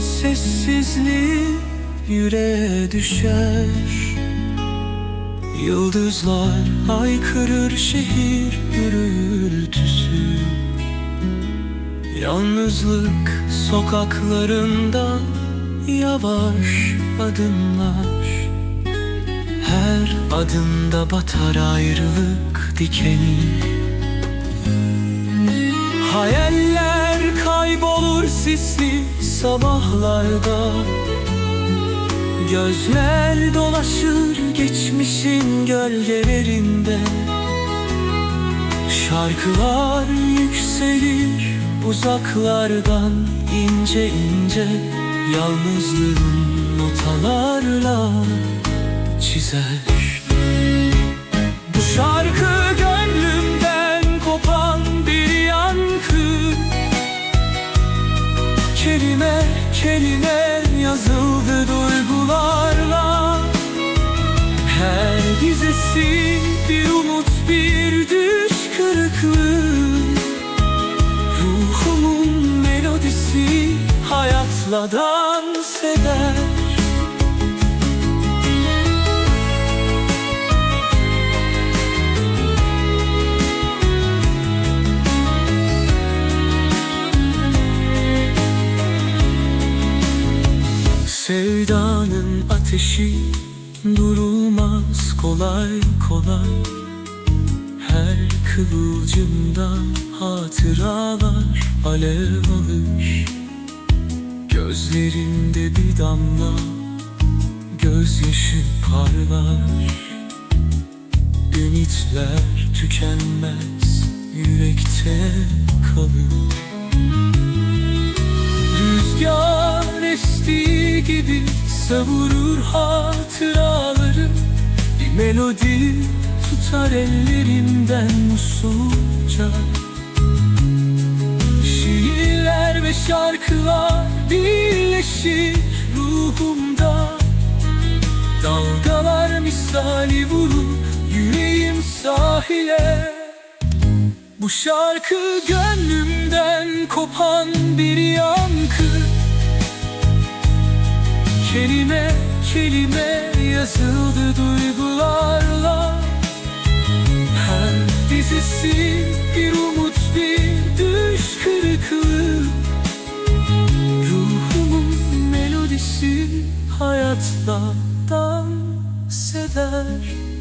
sessizliği yüreğe düşer. Yıldızlar haykırır şehir gürültüsü. Yalnızlık sokaklarında yavaş adımlar. Her adımda batar ayrılık dikeni. Hayaller kaybolur sisli sabahlarda Gözler dolaşır geçmişin gölgelerinde Şarkılar yükselir uzaklardan ince ince Yalnızlığın notalarla çizer dizesi bir umut bir düş kırıklığı. Ruhumun melodisi hayatla dans eder. Sevdanın ateşi durulmaz kolay kolay. Her kıvılcımda hatıralar alev alır. Gözlerimde bir damla gözyaşı parlar. Ümitler tükenmez yürekte kalır. Rüzgar estiği gibi savurur hatıraları Bir melodi tutar ellerimden usulca. Şiirler ve şarkılar birleşir ruhumda. Dalgalar misali vurur yüreğim sahile. Bu şarkı gönlümden kopan bir yankı Kelime kelime yazıldı duygularla. Her dizisi bir umut bir düş kırıklığı. Ruhumun melodisi hayatla dans eder.